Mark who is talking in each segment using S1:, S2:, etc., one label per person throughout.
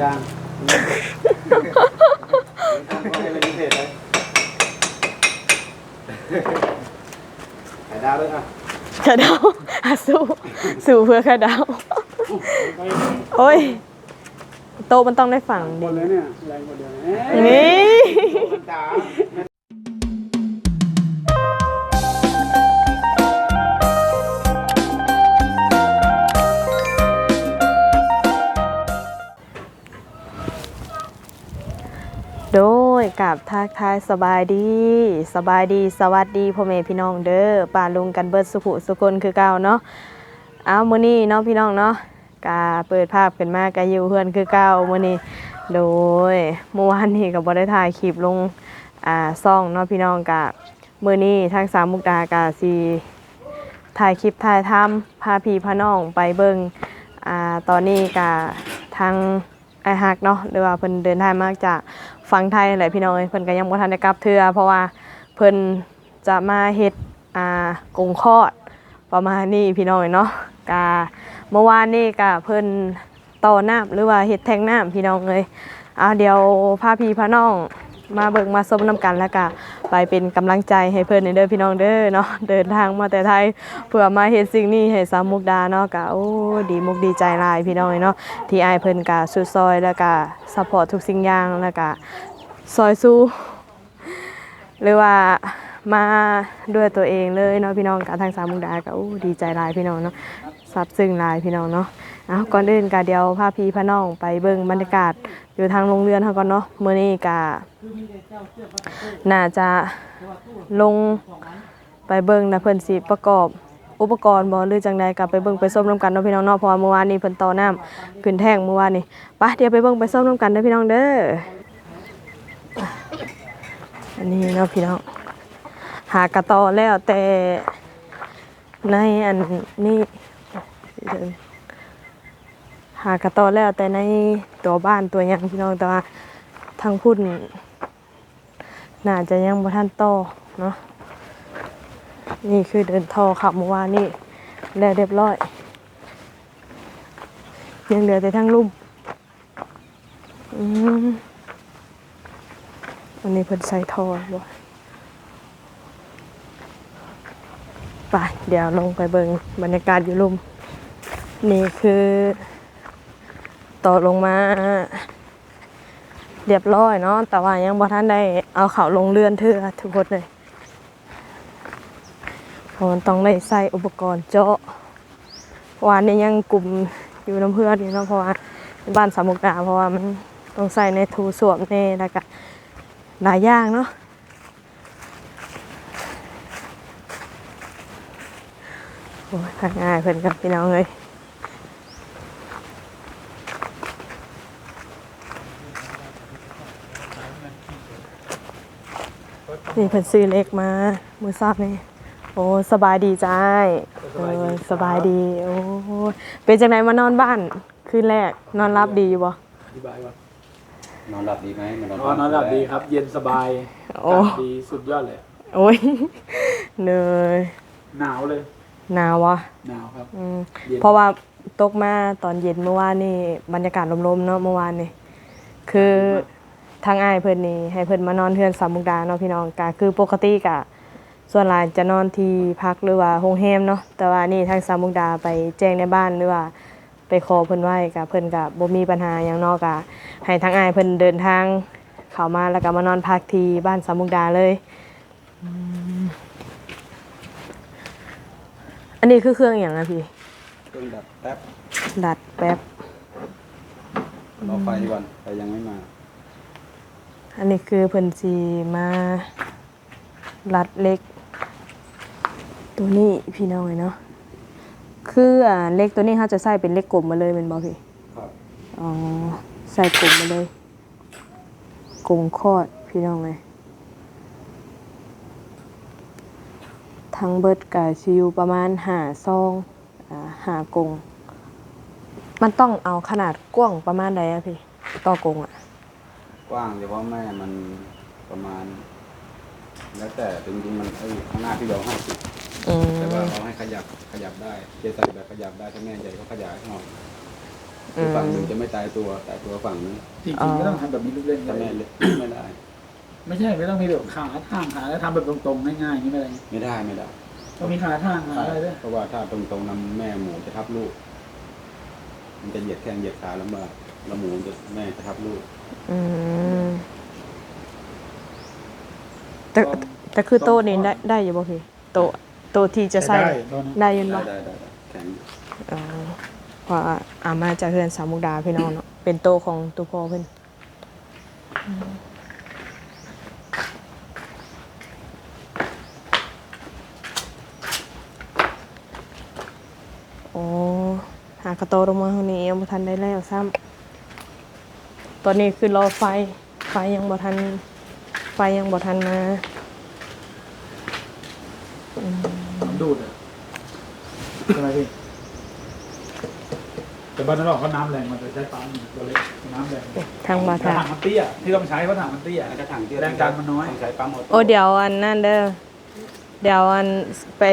S1: กลางทางก็เป็นพิเศษเลยไข่ดาวด้วยอะ
S2: กระเดาอะสู้สู้เพื่อกระเดาโอ้ย โตะมันต้องได้ฝั่ง
S3: หม
S2: ด
S3: เลยเนี่ยแรงกว่าเดิมเอ๊ะ
S2: นี่ ยกับทักทายสบายดี สบายดีสวัสดีพ่อแม่พี่น้องเด้อป่าลุงกันเบิดสุขุสุคนคือเก่าเนาะเอามื้อนี้เนาะพี่น้องเนาะกาเปิดภาพขึ้นมากาอยู่เพื่อนคือเก่ามื้อนี้โดยเมื่อวานนี้ก็บ่ได้ถ่ายคลิปลงอ่าซ่องเนาะพี่น้องกะมื้อนี้ทางสามมุกดากาสิถ่ายคลิปถ่ายทำพาพี่พาน้องไปเบิ่งอ่าตอนนี้กะทางไอฮักเนาะหรือว่าเพิ่นเดินทางมาจาก ฝั่งไทยแหละพี่น้องเอ้ยเพิ่นก็ยังบ่ทันได้กลับเทื่อเพราะว่าเพิ่นจะมาเฮ็ดอ่ากงคอดประมาณนี้พี่น้องเนาะกาเมื่อวานนี่กะเพิ่นต่อน้ำหรือว่าเฮ็ดแทงน้ำพี่น้องเลยเอาเดี๋ยวพาพี่พาน้อง มาเบิ่งมาส้มน้ำกันแล้วก็ไปเป็นกำลังใจให้เพิ่นในเด้อพี่น้องเด้อเนาะเดินทางมาแต่ไทยเพื่อมาเฮ็ดสิ่งนี้ให้สามมุกดาเนาะกะโอ้ดีมุกดีใจลายพี่น้องเนาะที่อายเพิ่อนกะสุดซอยแล้วก็ซัพพอร์ตทุกสิ่งอย่างแล้วก็ซอยสู้หรือว่ามาด้วยตัวเองเลยเนาะพี่น้องกับทางสามมุกดาก็อู้ดีใจลายพี่น้องเนาะซับซึ้งลายพี่น้องเนาะเอาก่อนอื่นกะเดียวพาพี่พาน้องไปเบิ่งบรรยากาศ อยู่ทางโรงเรียนเฮาก่อนเนาะมื้อนี้กะน่าจะลงไปเบิ่งนะเพิ่นสิประกอบอุปกรณ์บ่หรือจังใดก็ไปเบิ่งไปส้มน้ำกันเนาะพี่น้องเนาะเพราะว่าเมื่อวานนี้เพิ่นต่อน้ำขึ้นแท่งเมื่อวานนี้ไปเดี๋ยวไปเบิ่งไปส้มน้ำกันเด้อพี่น้องเด้ออันนี้เนาะพี่น้องหากระตอแล้วแต่ในอันนี้ หากระตอแล้วแต่ในตัวบ้านตัวหยังพี่น้องแต่ว่าทางพุ่นน่าจะยังบ่ทันโตอเนาะนี่คือเดินทอขับเมื่อวานนี่แล้วเรียบร้อย ยังเหลือแต่ทั้งลุ่มอืมอันนี้เพิ่นใส่ทอบ่ไปเดี๋ยวลงไปเบิงบรรยากาศอยู่ลุมนี่คือ ต่อลงมา เรียบร้อยเนาะแต่ว่ายังบ่ทันได้เอาเขาลงเรือนเทือทุกคนเลยเพราะมันต้องได้ใส่อุปกรณ์เจาะวานนี้ยังกลุ่มอยู่น้ำเพื่อนอยู่เนาะเพราะว่าบ้านสามุกดาเพราะว่ามันต้องใส่ในทูสวมเน่แล้วก็หลายอย่างเนาะโอ้ยพักง่ายเพิ่อนกับพี่น้องเลย นี่เพิ่นซื้อเล็กมามือซอบนี่โอ้สบายดีจ้ายเออสบายดีโอ้ยเป็นจังไหนมานอนบ้านคืนแรกนอนรับดีอยู่บ่
S3: อธิบายว่าน
S4: อนหลับดีไหมมัน
S3: นอนนอนหลับดีครับ เย็นสบาย
S2: โอ้
S3: อากาศดีสุดยอดเลย
S2: โอ้ยเหนื่อย
S3: หนาวเลย
S2: หนาววะ
S3: หนาวครับ
S2: อืม
S3: เย็น
S2: เพราะว่าตกมาตอนเย็นเมื่อวานนี่บรรยากาศลมๆเนาะเมื่อวานนี่คือ ทางอ้ายเพิ่นนี่ให้เพิ่นมานอนเทือนสามมุกดาเนาะพี่น้องก็คือปกติกะส่วนหลายจะนอนที่พักหรือว่าโรงแรมเนาะแต่ว่านี่ทางสามมุกดาไปแจ้งในบ้านหรือว่าไปขอเพิ่นไว้กะเพิ่นกะบ่มีปัญหาหยังเนาะกะให้ทางอ้ายเพิ่นเดินทางเข้ามาแล้วก็มานอนพักที่บ้านสามมุกดาเลยอืมอันนี้คือเครื่องอหย่างอะพี่
S4: เครื่องดับแป๊บ
S2: ดัดแป๊บ
S4: รอไฟก่อนไฟยังไม่มา
S2: อันนี้คือเพิ่นสีมารัดเล็ก ตัวนี้พี่น้องเนาะคืออ่าเล็กตัวนี้เขาจะใส่เป็นเล็กกลมมาเลยเป็นบอพี่
S4: ครับ
S2: อ๋อใส่กลมมาเลยกลมคลอดพี่น้องเลยทั้งเบิดกับชิวประมาณหาซองอ่าหากง มันต้องเอาขนาดกว้างประมาณใดอะพี่ ต่อกงอะ
S4: กว้างเฉพาะแม่มันประมาณ แล้วแต่จริงๆมันไอ้ข้างหน้าพี่ยอมห้าสิบ
S2: อื
S4: แต่ว่า
S2: ม
S4: เราให้ขยับขยับได้เจใส่แบบขยับได้ถ้าแม่ใหญ่ก็ขยายข้างนอก
S2: ออืม
S4: ฝั่งหนึ่งจะไม่ตายตัวตายตัวฝั่งนึง
S3: จริง
S2: อ๋อ
S3: ๆไม่ต้องทำแบบนี้ลูกเล่น
S4: จะ
S3: เล
S4: ไม่
S3: ย
S4: เลยไม่ได้
S3: ไม่ใช่ไม่ต้องมีแบบขาทางขาแล้วทำแบบตรงๆง่ายๆอย่างนี้ไม่ได้
S4: ไม่ได้ไม่ได้
S3: ต้องมีขาทางขาอะไรด้วย
S4: เพราะว่าถ้าตรงๆนำแม่หมูจะทับลูก มันจะเหยียดแข้งเหยียดขาลำบากแล้วหมูจะแม่จะทับลูก
S2: อืมแต่แต่คือโต๊ะนี่ได้ได้อยู่บ่พี่โต๊ะโต๊ะที่จะใส่
S3: ได้ตอนนั้น
S2: ได้อยิน
S4: ได้
S2: บ่
S4: ได้ได้ได้แข็ง
S2: อ๋อเพราะว่าอามาจากเฮือนสามมุกดาพี่น้องเนาะ เป็นโต๊ะของตุพ่อเพิ่นอืมโอ้หากระโตลงมาเท่านี้ยังบ่ทันได้แล้วซ้ำต อนนี้คือรอไฟ ไฟยังบ่ทัน ไฟยังบ่ทันมา
S3: น้ำดูดอะใช่ไหมพี่ แต่บ้านนอกเขาน้ำแรงมันจะใช้ปั๊มตัวเล็กน้ำแรง
S2: ทางบา
S3: แต่
S2: ทา
S3: ถังมันเตี้ยที่ต้องใช้เพราะถังมันเตี้ย
S4: แล้วก็ถังที่
S3: แรงดันมันน้อย
S4: ต้องใช้ปั๊ม
S2: โอ้เดี๋ยวอันนั่นเด้อ เดี๋ยวอันไป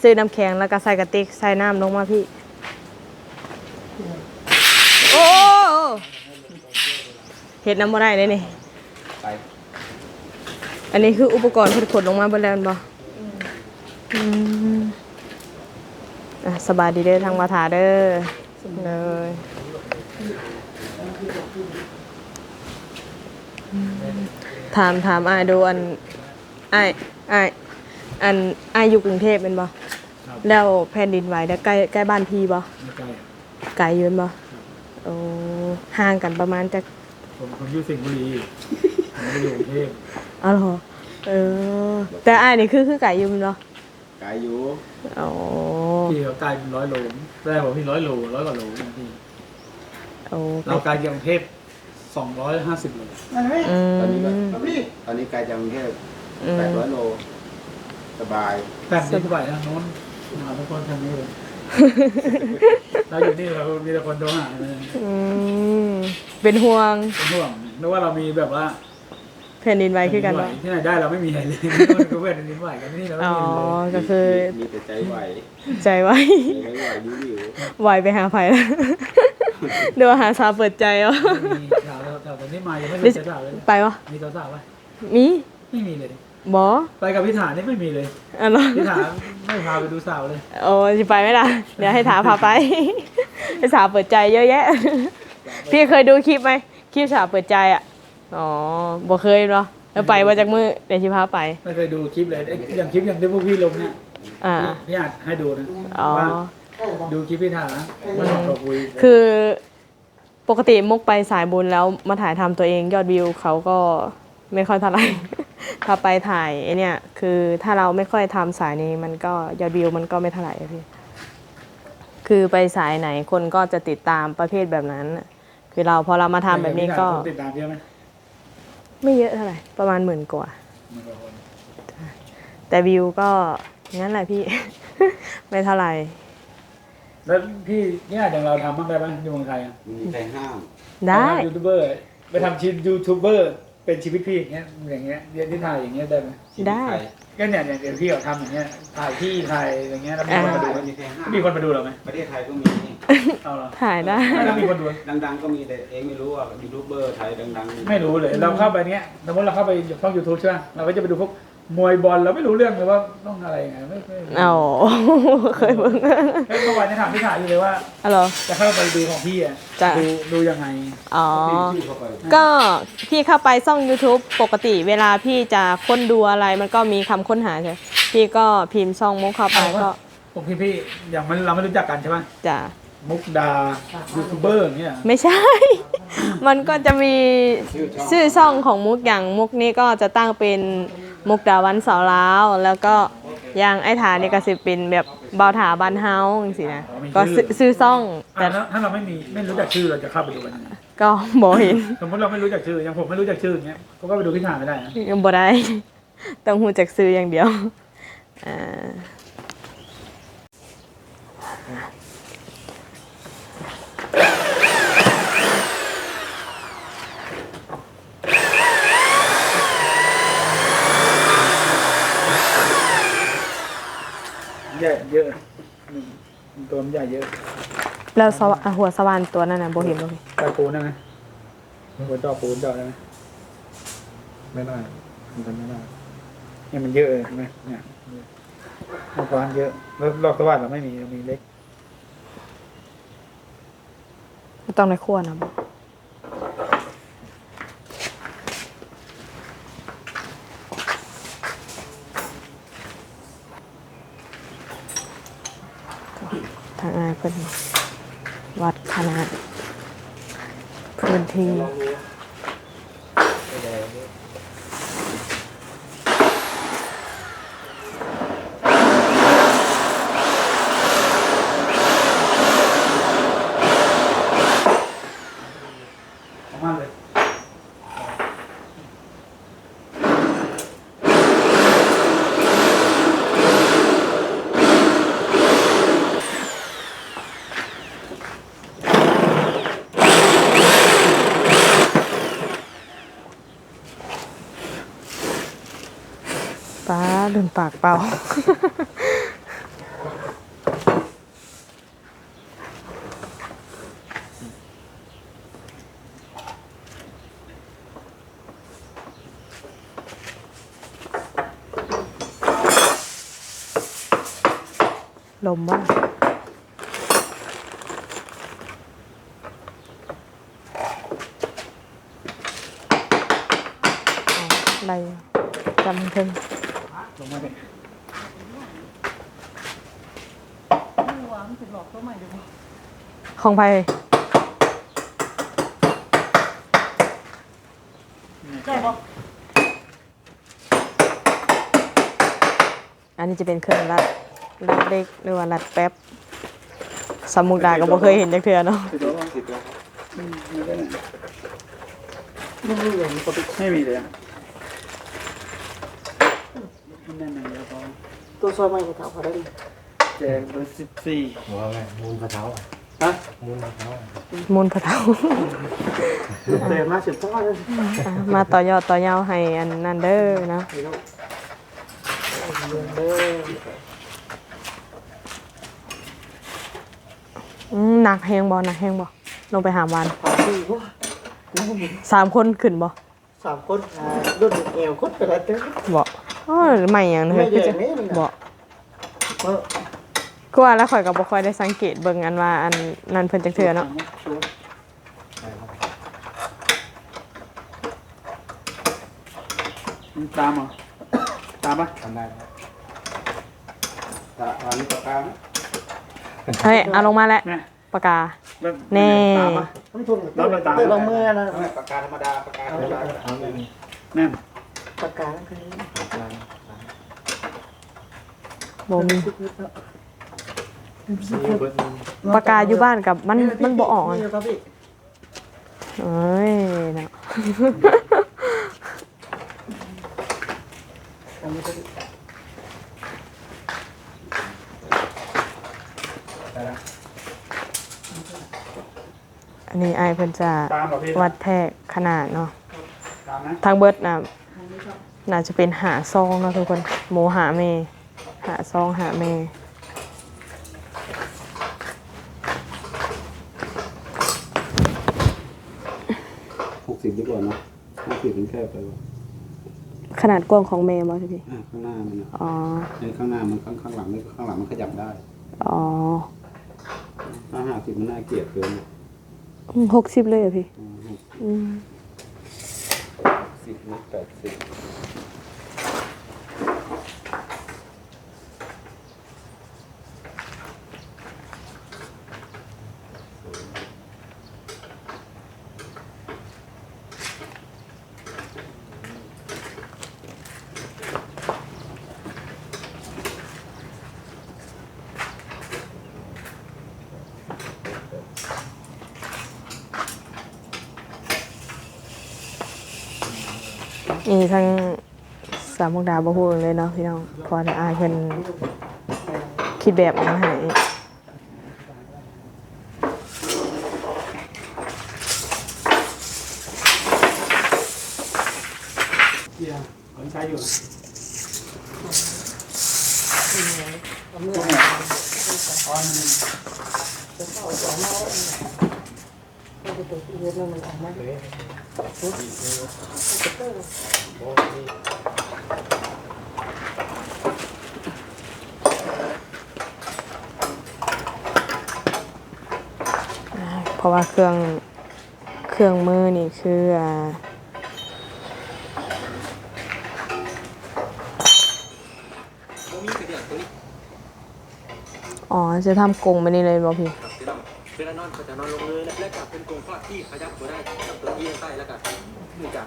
S2: ซื้อน้ำแข็งแล้วก็ใส่กระติกใส่น้ำลงมาพี่ โอ้ เห็ดน้ำบ่ได้เลยนี่
S4: ไป
S2: อันนี้คืออุปกรณ์เพิ่นขนลงมาเบ่แล้วแม่นบ่อืมอะสบายดีเด้อทางมาถาเด้อเลยอืมถามถามอายดูอันอายอายอันอายอยู่กรุงเทพเป็นบ่
S3: ครับ
S2: แล้วแผ่นดินไหวแล้วใกล้ใกล้บ้านพี่บ่
S3: ไม่ใกล้อะ
S2: ไกลอยู่เป็นบ่โอ้ห่างกันประมาณจะ
S3: ผมผมอยู่สิงห์บุรีผมไปอยู่กรุงเทพ
S2: อ๋อเหรอเออ แต่อายนี่คือคือไกลอยู่เป็นบ่
S4: ไกลอยู่
S2: อ๋อ
S3: พี่เขาไกลเป็นร้อยโลแรกผมพี่ร้อยโลร้อยกว่าโลนะพี่
S2: โอ้
S3: เราไกลจากกรุงเทพสองร้อยห้าสิบโล
S2: อื
S4: ตอนนี้ก็
S2: ม
S4: ตอนนี้ไกลจากกรุงเทพ
S2: อืม
S4: แปดร้อยโล สบาย
S3: แปดสิบกว่าทางโน้นมาทุกคนทางนี้เลย เราอยู่นี่เรามีแต่คนโทรหาเลย
S2: อืมเป็นห่วง
S3: เป็นห่วงนึกว่าเรามีแบบว่า
S2: แผ่นดินไหวคือกัน
S3: ไหว
S2: บ่
S3: ที่ไหนได้เราไม่มีอะไรเลยก็เพื่อนดินไหวกันที่นี่เราไม่
S2: อ๋อ
S3: มีเลย
S2: ก็คือ
S4: มีแต่ใจไหว
S2: ใจไว้
S4: ใจไม่ไหววิววิว
S2: ไหวไปหาไผแล้วเดี๋ยวหาสาวเปิดใจเหรอ
S3: มีสาวสาวตอนนี้มายังไม่มีสาวเลย
S2: ไปวะ
S3: มีสาวสาวไหม
S2: มี
S3: ไม่มีเลย
S2: บ่
S3: ไปกับพิธานี่ไม่มีเลย
S2: อันเนาะ
S3: พิธาไม่พาไปดูสาวเลย
S2: โอ้สิไปไหมล่ะ เดี๋ยวให้ถาพาไป ให้สาวเปิดใจเยอะแยะ พี่เคยดูคลิปไหมคลิปสาวเปิดใจอะ อ๋อบ่เคยเนาะแล้วไปว่าจากมือเดี๋ยวชิพาไป
S3: ไม่เคยดูคลิปเลยไอ้อย่างคลิปอย่างที่พวกพี่ลงเนี่ย
S2: อ่า
S3: พี่อาจให้ดูนะ
S2: อ๋อ
S3: ว่าดูคลิปพิธานะมันก็คุย
S2: คือปกติมุกไปสายบุญแล้วมาถ่ายทำตัวเองยอดวิวเขาก็ ไม่ค่อยเท่าไหร่ ถ้าไปถ่ายไอเนี่ยคือถ้าเราไม่ค่อยทำสายนี้มันก็ยอดวิวมันก็ไม่เท่าไหร่อะพี่คือไปสายไหนคนก็จะติดตามประเภทแบบนั้นน่ะคือเราพอเรามาทำแบบนี้ก็
S3: ติดตามเยอะไหม
S2: ไม่เยอะเท่าไหร่ประมาณหมื่นกว่า
S3: มันก็คน
S2: แต่วิวก็งั้นแหละพี่ ไม่เท่าไหร่
S3: แล้วพี่เนี่ยอย่างเราทำบ้างได้ไหมอยู่เมืองไทยอะ
S4: มีใครห้าม
S2: ได้
S3: ยูทูบเบอร์ไปทำชีวิตยูทูบเบอร์ เป็นชีวิตพี่อย่างเงี้ยอย่างเงี้ยเรียนที่ไทยอย่างเงี้ยได้ไหม
S4: ชีวิต
S2: ได้
S4: ใคร
S3: ก็เนี่ยอย่างเดี๋ยวพี่เขาทำอย่างเงี้ยถ่ายที่ถ่ายอย่างเงี้ยแล้วมีคนมาดู
S4: ไม่มีใครห้าม
S3: มีคนมาดูเราไหม
S4: ประเทศไทยก็มี
S3: เอาเหรอ
S2: ถ่ายได้
S3: ไม่แล้วมีคนดู
S4: ดังๆก็มีแต่เองไม่รู้ว่ายูทูบเบอร์ไทยดังๆ
S3: ไม่รู้เลยเราเข้าไปเนี้ยสมมติเราเข้าไปช่องยูทูบใช่ไหมเราก็จะไปดูพวก มวยบอลเราไม่รู้เรื่องเลยว่าต้องอะไรยังไงไม่ไม่ไม่
S2: เอาเคยเบิ่ง
S3: เฮ้ยเมื่อวานเนี่ยถามพี่ถ่ายอยู่เลยว่า
S2: อ๋อเหรอ
S3: จะเข้าไปดูของพี่อะ
S2: จะ
S3: ดูดูยังไง
S2: อ๋อ
S4: พี่เข้าไป
S2: ก็พี่เข้าไปช่อง YouTube ปกติเวลาพี่จะค้นดูอะไรมันก็มีคำค้นหาใช่ไหมพี่ก็พิมพ์ช่องมุกเข้าไปก็
S3: พวกพี่ๆอย่างมันเราไม่รู้จักกันใช่ไหม
S2: จะ
S3: มุกดายูทูบเบอร์อย่างเงี้ย
S2: ไม่ใช่ มันก็จะมีชื่อช่องของมุกอย่างมุกนี้ก็จะตั้งเป็น มุกดาวันเสาร์ล้าว แล้วก็อย่างไอ้ถานี่ก็สิเป็นแบบเบาถาบันเฮาจังซี่นะก็ซื้อซื้อช่อง
S3: อะ
S2: แต่
S3: แล้วถ้าเราไม่มีไม่รู้จักชื่อเราจะเข้าไปดูกันยังไง
S2: ก็บ่เห็น
S3: สมมติเราไม่รู้จักชื่ออย่างผมไม่รู้จักชื่ออย่างเงี้ยเขาก็ไปดูพี่ถ่ายไม่ได้นะ
S2: ยังบ่ได้ ต้องหูจักซื้ออย่างเดียวอ่า
S3: หญ่เยอะอืมตัวมันใหญ่เยอะ
S2: แล้วสวะหัวสว่านตัวนั้นน่ะบ่เห็นบ่พี่
S3: ใต้ปูนได้ไหมหัวเจาะปูนเจาะได้ไหม
S1: ไม่ได้มันจะไม่ได้
S3: เนี่ยมันเยอะเลยเห็นไหมเนี่ยมันกว้างเยอะแล้วรอบสว่านเราไม่มีเรามีเล็ก
S2: บ่ต้องในครัวนะบ่ อายเพิ่นวัดขนาดพื้นที่ ป้าลืมปากเป่าลมว่าอะไรอะจำเพิ่ง
S3: ลงมาดิ
S2: ของไผอันนี้จะเป็นเครื่องรัดรัดเล็กหรือว่ารัดแป๊บสมมุกดาก็บ่เคยเห็นจักเทื่อเนาะ
S3: ติดตัวบ้างติดตัวไม่ไม่ได้ไหนไม่มีเลยไม่มีเลยอะมันแน่นๆแล้วก็
S5: ตัวซอยมันจะเท่าเขาได้ดิ
S3: แจกเบอร์สิบสี่
S1: หัวไงมูลกระเท้า
S3: ฮะ
S1: มูลกระเท้า
S2: มูลพระเทา
S5: เดินมาสิบต้องเลย
S2: อะมาต่อยอดต่อยาวให้อันนั้นเด้อเนาะ
S5: เดิน
S2: อืมหนักแฮงบ่หนักแฮงบ่ลงไปหามวัน
S5: ผ่านที่ว่า
S2: สามคนขึ้นบ่
S5: สามคนรุ่นเอวคดไปแล้วเต้
S2: บ่อ๋อใหม่หยัง
S5: ไม่
S2: เด้อคือ
S5: เย
S2: จะ
S5: อะนี่เลย
S2: บ่
S5: เออ
S2: ก็ว่าแล้วข่อยก็บ่ค่อยได้สังเกตเบิ่งอันว่าอันนั้นเพิ่นจักเทื่อเนาะ
S3: มันตามเหรอตามปะ
S1: ทำได้ไหมถ้าอันนี้ปากกาไหม
S2: เฮ้ยเอาลงมาแล้ว
S3: แน่
S2: ปากกา
S3: แล้ว
S2: แน่
S3: ตามปะ
S5: ต้องทุนเติมลงมือนะ
S1: ไม่ปากกาธรรมดาปากกาธรรมดาเอาเลย
S3: แน่น
S5: ปากกาคือ
S2: บ่มี
S1: ซีเบิร์ด
S2: ปากกาอยู่บ้านกับมันมันบ่ออกอะ
S5: นี่ครับพี่
S2: เอ้ยเนาะ
S5: อันนี้ก็
S2: อันนี้อายเพิ่นจะ
S3: ตามเหรอพี่
S2: วัดแทกขนาดเนาะ
S3: ตามนะ
S2: ทางเบิดน่ะน่าจะเป็นหาซองเนาะทุกคนหมูหาเมหาซองหาเม
S4: สิบดีกว่าเนอะห้าสิบเป็นแค่ไปวะ
S2: ขนาดกว้างของเมบ่พี่
S4: อะข้างหน้ามันอะ
S2: อ๋อ
S4: ในข้างหน้ามันข้างข้างหลังไม่ข้างหลังมันขยับได้
S2: อ๋อ
S4: ถ้าห้าสิบมันน่าเกลียดเกินอะ
S2: หกสิบเลยเหรอพี่
S4: อืม
S2: อืม
S4: สิบหรือแปดสิบ
S2: นี่ทั้งสามมุกดาบ่ฮู้เลยเนาะพี่น้องพอได้อายเพิ่นคิดแบบมาให้
S3: เกียร์ผมใช้อยู่นะพวกเนี่ยตอนนึง
S5: เข้าออกมาแล้วมันตัวที่เฮ็ดนั่นมันออกมาเลย
S2: อ่า เพราะว่าเครื่องเครื่องมือนี่คืออ่าอ๋อจะทำกรงไปนี่เลยบ่พี่
S6: ครับเวลาเวลานอนก็จะนอนลงเลยและและกับเป็นกรงฟาดที่ขยับตัวได้กับตัวเอียงใต้แล้วก็มือจับ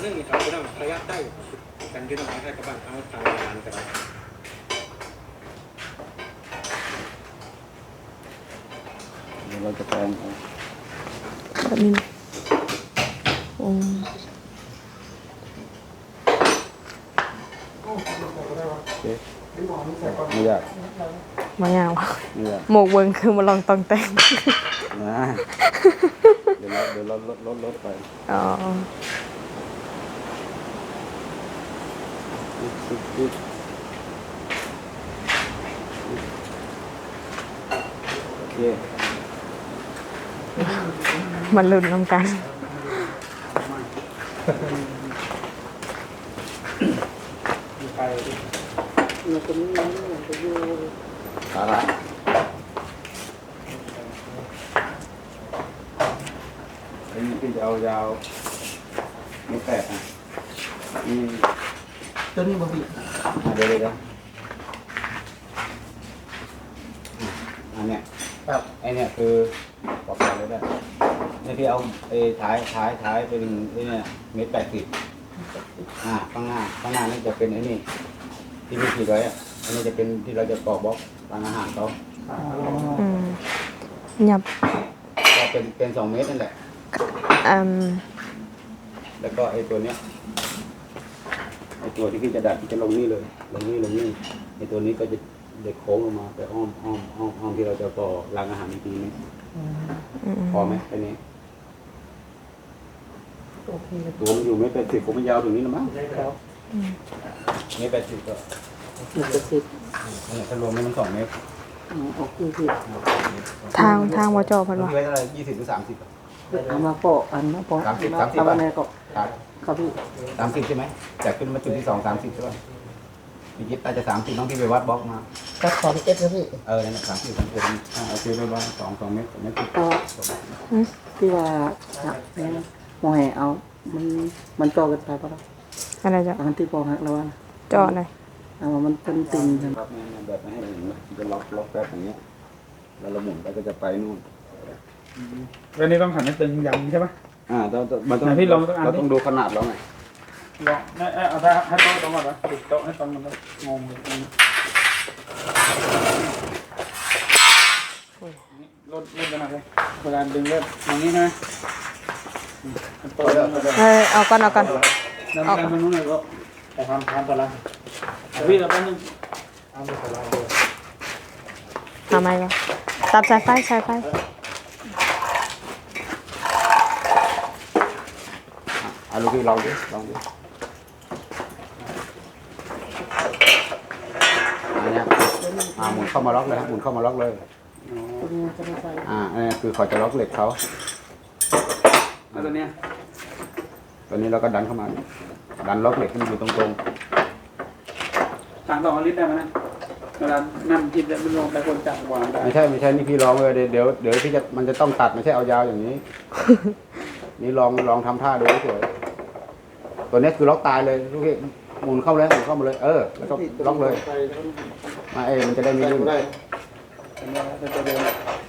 S6: เรื่องนี้ครับเป็นเรื่องขยับได้กันยืนเอาให้กับบ้านเอาทางงานกัน
S4: เราจะแปลงเอา
S2: แบบนี้อืม
S4: โอเคไม่ยาก
S2: มายาว
S4: ไม่ยาก
S2: หมกเบิงคือมาลองตองแต่ง
S4: นะเดี๋ยวเราเดี๋ยวเราลดลดลดไป
S2: อ๋อ
S4: โอเค
S2: มันลุ้นน้ำกัน
S3: ไป
S5: มันก็มีมันก็อยู่
S4: สาระไอ้นี่พี่จะเอายาวไม่แตกอะนี่
S5: ตัวนี้บ่พี่
S4: อะเดี๋ยวเดี๋ยวเดี๋ยวอันเนี้ย
S5: ครับ
S4: ไอเนี่ยคือปอกกันเลยได้ นี่พี่เอาไอ้ท้ายท้ายท้ายเป็นไอ้เนี่ยเมตรแปดสิบอ่าข้างหน้าข้างหน้านี่จะเป็นไอ้นี่ที่มีขีดไว้อะอันนี้จะเป็นที่เราจะปอกบล็อกร้านอาหารเขา
S2: อืมหยับ
S4: ก็เป็นเป็นสองเมตรนั่นแหละ
S2: อืม
S4: แล้วก็ไอ้ตัวเนี้ยไอ้ตัวที่พี่จะดัดจะลงนี่เลยลงนี่ลงนี่ไอ้ตัวนี้ก็จะเด็กโค้งลงมาไปอ้อมอ้อมอ้อมอ้อมที่เราจะต่อรางอาหารอีกทีนึง
S2: อืม
S4: พอไหมแค่นี้
S5: โอเค
S4: ตัวมันอยู่เมตรแปดสิบผมมันยาวถึงนี้นะมั้ง
S5: ครับ
S4: เมตรแปดสิบก็
S5: มันจะสิบ
S4: เนี่ยถ้ารวมนี่มันสองเมตร
S5: อืมโอเคพี่
S2: ทางทางว่าจอเพัน
S4: มัน
S2: ว่า
S4: ไว้เท่าไหร่ยี่สิบหรือสามสิบ
S5: เอามาโปะอันมาโปะ
S4: สามสิบสามสิบ
S5: เอามาแน่ก็
S4: ครับ
S5: ครับพี่
S4: สามสิบใช่ไหมจากขึ้นมาจุดที่สองสามสิบใช่ป่ะพี่คิดอาจจะสามสิบน้องที่ไปวัดบล็อกมา
S5: ครับขอพี่เอ็ดครับพี่
S4: เออนั่นแหละสามสิบสามสิบอ่าเอาซื้อไปบ้างสองสองเมตรสองเมตร
S5: ก็ที่ว่าหักเนี่ยมองแห่เอา มันมันจอกันไปปะล่ะ
S2: อะไรจะ
S5: ตอนที่ปองหักแล้วนะ
S2: จอหน่อย
S5: เอามามันเป็นติ่งกัน
S4: ครับเนี่ยเนี่ยแบบไม่ให้เห็นนะจะล็อกล็อกแป๊บอย่างเงี้ยแล้วเราหมุนไปก็จะไปนู่น
S3: แล้วนี่ต้องหันให้ตึงยังใช่ปะ
S4: อ่าต้องต้องมันต้อง
S3: ไหนพี่ลองสักอันดิ
S4: เราต้องดูขนาดแล้วไง
S3: ลองให้เอาถ้าให้โต๊ะตรงก่อนนะติดโต๊ะให้ตรงมันงงเลยลดลดขนาดเลยเวลาดึงเลือดอย่างนี้นะ โต๊ะแล้ว
S2: เออเอาก่อนเอาก่อน
S3: ดันกันตรงนู้นเลยก็แต่ทำทำตารางพี่เราต้อง
S2: ทำไมก็ตับสายไฟสายไฟ
S4: เอาลูกพี่ลองดิลองดิอันเนี้ยอ่าหมุนเข้ามาล็อกเลยครับหมุนเข้ามาล็อกเลย
S5: ตัวนี้จะไม่ใส่
S4: อ่าอันนี้คือเขาจะล็อกเหล็กเขา
S3: แล้วตัวเนี้ย
S4: ตัวนี้เราก็ดันเข้ามา ดันล็อกเหล็กให้มันอยู่ตรง
S3: สั่งสองลิตรได้ไหมนะเวลานั่นจิบมันลงไปคนจับวางได้
S4: ๆไม่ใช่ไม่ใช่นี่พี่ลองเลยเดี๋ยวเดี๋ยวเดี๋ยวพี่จะมันจะต้องตัดไม่ใช่เอายาวอย่างนี้ นี่ลองลองทำท่าดูเฉยตัวนี้คือล็อกตายเลยลูกพี่หมุนเข้าเลยหมุนเข้ามาเลย เออแล้วก็ล็อกเลยมาเอมันจะได้ไม่ลื่น
S5: ได้
S3: เป็นตัวเดียว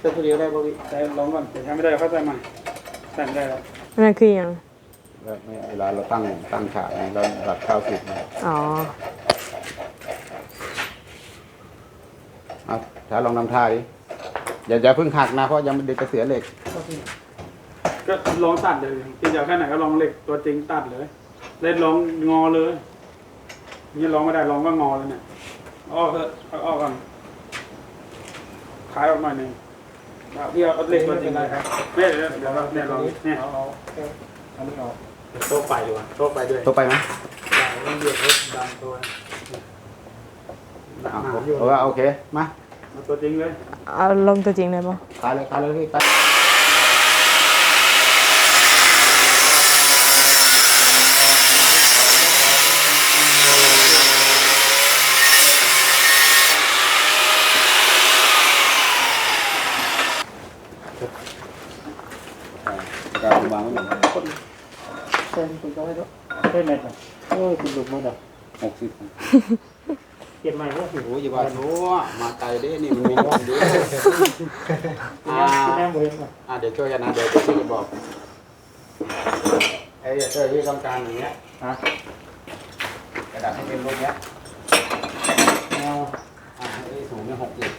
S5: เส้นตัวเดียวได้ป่ะพี่
S3: ใช้ลองก่อนเดี๋ยวทำไม่ได้เราเข้าใจใหม่ใส่ไม่ได้แล้ว
S2: นั่นคืออย่าง
S4: แล้วเวลาเราตั้งตั้งฉากเนี่ยเราหลักเก้าสิบนะ
S2: อ๋อ
S4: เอาถ้าลองทำท่าดิอย่าอย่าเพิ่งหักนะเพราะยังเด็กจะเสียเหล็ก
S3: ก็ลองตัดเลยที่จะแค่ไหนก็ลองเหล็กตัวจริงตัดเลย เล่นลองงอเลยนี่ลองไม่ได้ลองก็งอเลยเนี่ยอ้อเถอะเอาอ้อก่อนขายออกหน่อยหนึ่งเอา พี่เอาเหล็กตัวจริงเลยครับไม่เดี๋ยวเดี๋ยวเนี่ยลองเนี่ย
S5: เอาเอาอันนี้เอา
S3: โต๊ะไปดีกว่าโต๊ะไปด้วย
S4: ตัวไปไหม
S3: เดือดรถดันตัว
S4: อะ
S3: หนา
S4: ผมว่าโอเค มา
S3: มาตัวจริงเลย
S2: เอาลงตัวจริงเลยบ่
S4: ขายเลยขายเลยพี่ไปกายวางไว้หน่อย
S5: เส้นคุณก็ไม่รู้เส้นเม็ดอะโอ้ยคุณหลุดหมดอะ
S4: หกสิบ
S5: เปลี่ยนใหม่ก็ถือ
S4: โอ้ยอย่าว่าโน้มาไกลเด้นี่มันมีห้องเดียวอ่า
S5: แน่เว้นอะ
S4: อ่า เดี๋ยวช่วยกันนะเดี๋ยวเดี๋ยวพี่จะบอกไอ้เดี๋ยวเจอที่ต้องการอย่างเงี้ย
S5: ฮะ
S4: กระดาษให้เป็นรูปเนี้ย
S5: แนว
S4: อ่าให้สูงเนี่ยหกสิบ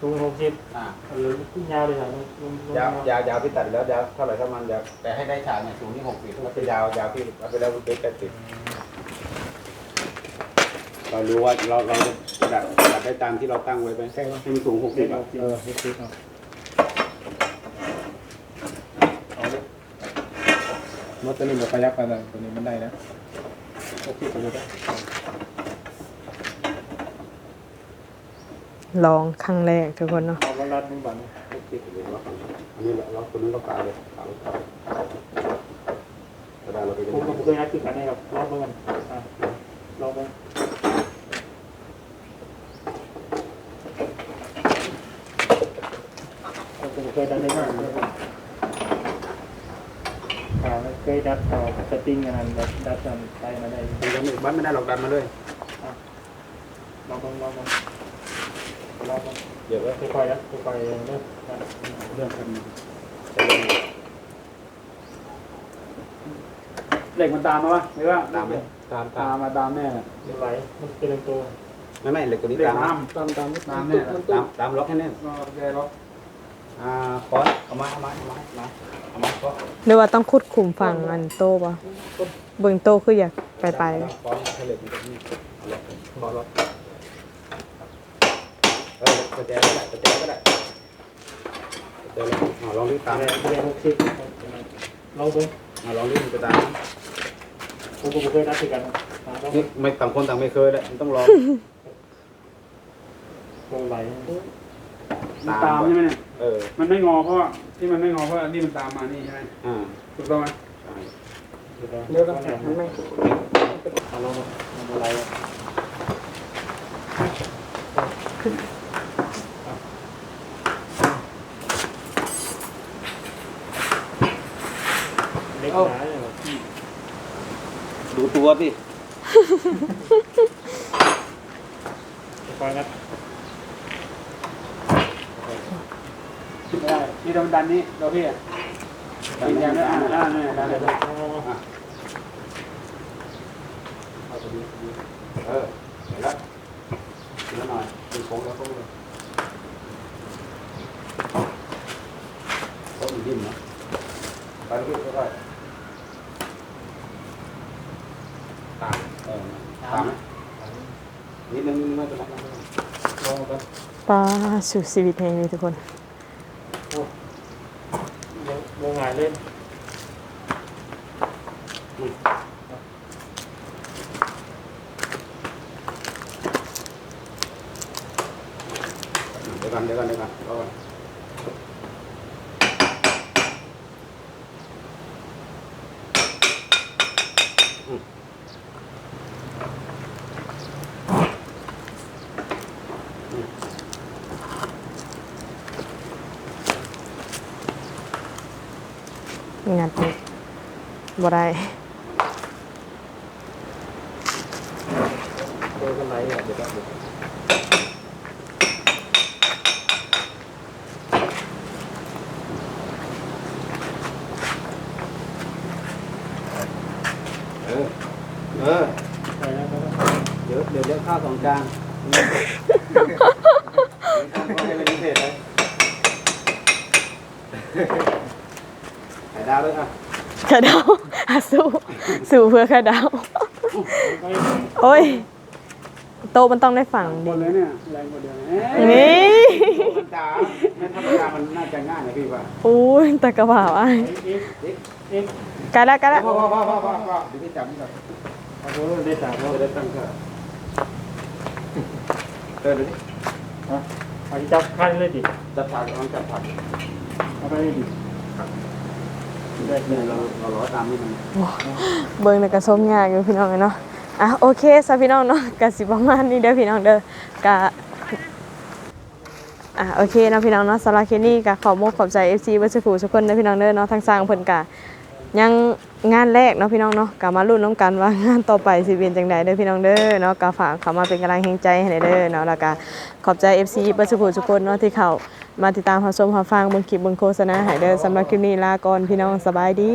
S5: ตูนหกสิบ
S4: อ่า
S5: เออขึ้นยาวเลยอะลุงลุงลุง
S4: ยาวยาวยาวพี่ตัดแล้วยาวเท่าไหร่เท่ามันยาวแต่ให้ได้ฉากเนี่ยสูงที่หกสิบแล้วไปยาวยาวพี่เอาไปแล้วเป็นแปดสิบเรารู้ว่าเราเราจะกระดาษกระดาษได้ตามที่เราตั้งไว้ไหมให้มันสูงหกสิบอะ
S5: เออหกสิบ อะ
S1: รถตัวนี้มันขยับไปเลยตัวนี้มันได้นะโอเคไปเลย
S2: ลองครั้งแรกทุกคนเนาะ
S5: เอาวันรัดหนึ่งบัน
S4: หกสิบเลยว่าอันนี้เราตัวนี้เรากาเลยกาเลยกระดาษเราไป
S5: ผมผมเคยนัดคือกันให้กับรอบเมื่อกันอะรอบเมื่อผมเคยดันได้มาก อ่าเคยดัดต่อสติงกันดัดดัดกันไปมาได้
S4: ยังไม่บัตรไม่ได้หรอกดันมาเลย
S5: ลองลองลองลองลอง
S4: เดี๋ยวไว้
S5: ค่อยๆนะค่อยๆเริ่ม
S4: เรื่องกัน
S3: เหล็กมันตามมาวะหรือว่า
S4: ตามไหมตาม
S3: ตามมาตามแน่เลย
S5: ไม่ไหวมันเป็นตัว
S4: ไม่ไม่เหล็กตัวนี้ตาม
S3: ตามตามตามตามแน่
S4: ตามตามล็อกให้แน่น
S3: ก็โอเคล็อก
S4: อ่าคอนเอามาเอามาเอามาเอามาเอามาคอน
S2: หรือว่าต้องคุดขุมฝั่งอันโตบ่เบิ่งโตคืออยากไปไป
S4: คอนให้เหล็กมันจะนี่ล็อกคอนล็อกเออประแจก็ได้ประแจก็ได้ประแจแล้วอ่าลองรีบตาม
S5: แรงแรงหกสิบลองดู
S4: อ่าลองรีบมันจะตาม
S5: ผมก็เคยนัดกัน
S4: นี่ไม่ต่างคนต่างไม่เคยแหละมันต้องลอง
S5: ลงไหล
S3: มันตามใช่ไหมเนี่ย
S4: เออ
S3: มันไม่งอเพราะว่าที่มันไม่งอเพราะว่านี่มันตามมานี่ใช่ไหม
S4: อ่า
S3: ถูกต้องไหม
S4: ใช่
S5: เดี๋ยวกันมันไม่เอาลงลงไหลเล็กหนาอย่าง
S4: ดูตัวสิ
S5: คอยนัด
S3: ไม่ด้นี่ต้องดันนี้เราพี่อะดันยางนี้อ่าอ่าเนี่ยดันเลย
S4: เออเห็นแล้วเห็นแล้วหน่อยดูโค้งแล้วโค้งเลยโค้งมันดิ้นเนาะไปลูกค่อยๆตามเออตามนิดนึงไม่เป็นไรไม่เป็นไร
S5: ลงกัน
S2: ป้าสู่ชีวิตแห่งนี้ทุกคน
S5: ลงหงายเล่น
S4: เดี๋ยวกันเดี๋ยวกันเดี๋ยวกันรอก่อนอืม
S2: งัดนี่บ่ได้
S5: โดนกันไหลอะเดี๋ยวกัน
S4: เออ เออ
S5: ไปแล้วก็
S4: เดี๋ยวเดี๋ยวเดี๋ยวข้าวสองจานก็ให้เป็นพิเศษเลยไข่ดาวด้วยอะ
S2: ไข่ดาวอะ สู้ สู้เพื่อไข่ดาว โอ้ย โตะมันต้องได้ฝั่ง
S3: หม
S2: ดิ
S3: ดเลยเนี่ยแรงกว่าเดิม
S2: นี่
S4: ธรรมดาไม่ธรรมดามันน่าจะง่ายนะพี่ว่า
S2: โอ้ยตะกระบ่าวอะ
S5: เอ็กเอ็ก
S2: ไกันละไกันละ
S4: พ่อพ่อพ่อพ่อพ่อพ่อเดี๋ยวพี่จับนี่ก่อน
S5: เอาตัวได้สามรอบ
S4: จะได้ตั้งค่าเดินดูดิ
S3: เอาจับคันเลยดิ
S4: จับผักลองจับผัก
S3: เอาไปเลยดิได้
S4: เนี่ยเราเราร้อตามนี่มัน
S2: เบิ่งแล้วก็ส้มยากอยู่พี่น้องเนาะอะโอเคซะพี่น้องเนาะก็สิประมาณนี้เด้อพี่น้องเด้อกะอะโอเคนะพี่น้องเนาะสำหรับคนี่ก็ขอบมกขอบใจ FC เบ่สุขุทุกคนนะพี่น้องเด้อเนาะทางสร้างเพิ่นกะ ยังงานแรกเนาะพี่น้องเนาะกลับมาลุ้นน้องกันว่างานต่อไปสิเป็นจังไดเด้อพี่น้องเด้อเนาะก็ฝากเขามาเป็นกำลังแห่งใจให้เด้อเนาะแล้วก็ขอบใจ FC ประสุภูทุกคนเนาะที่เข้ามาติดตามหาชมหาฟังบนคลิปบนโฆษณาให้เด้อสำหรับคลิปนี้ลาก่อนพี่น้องสบายดี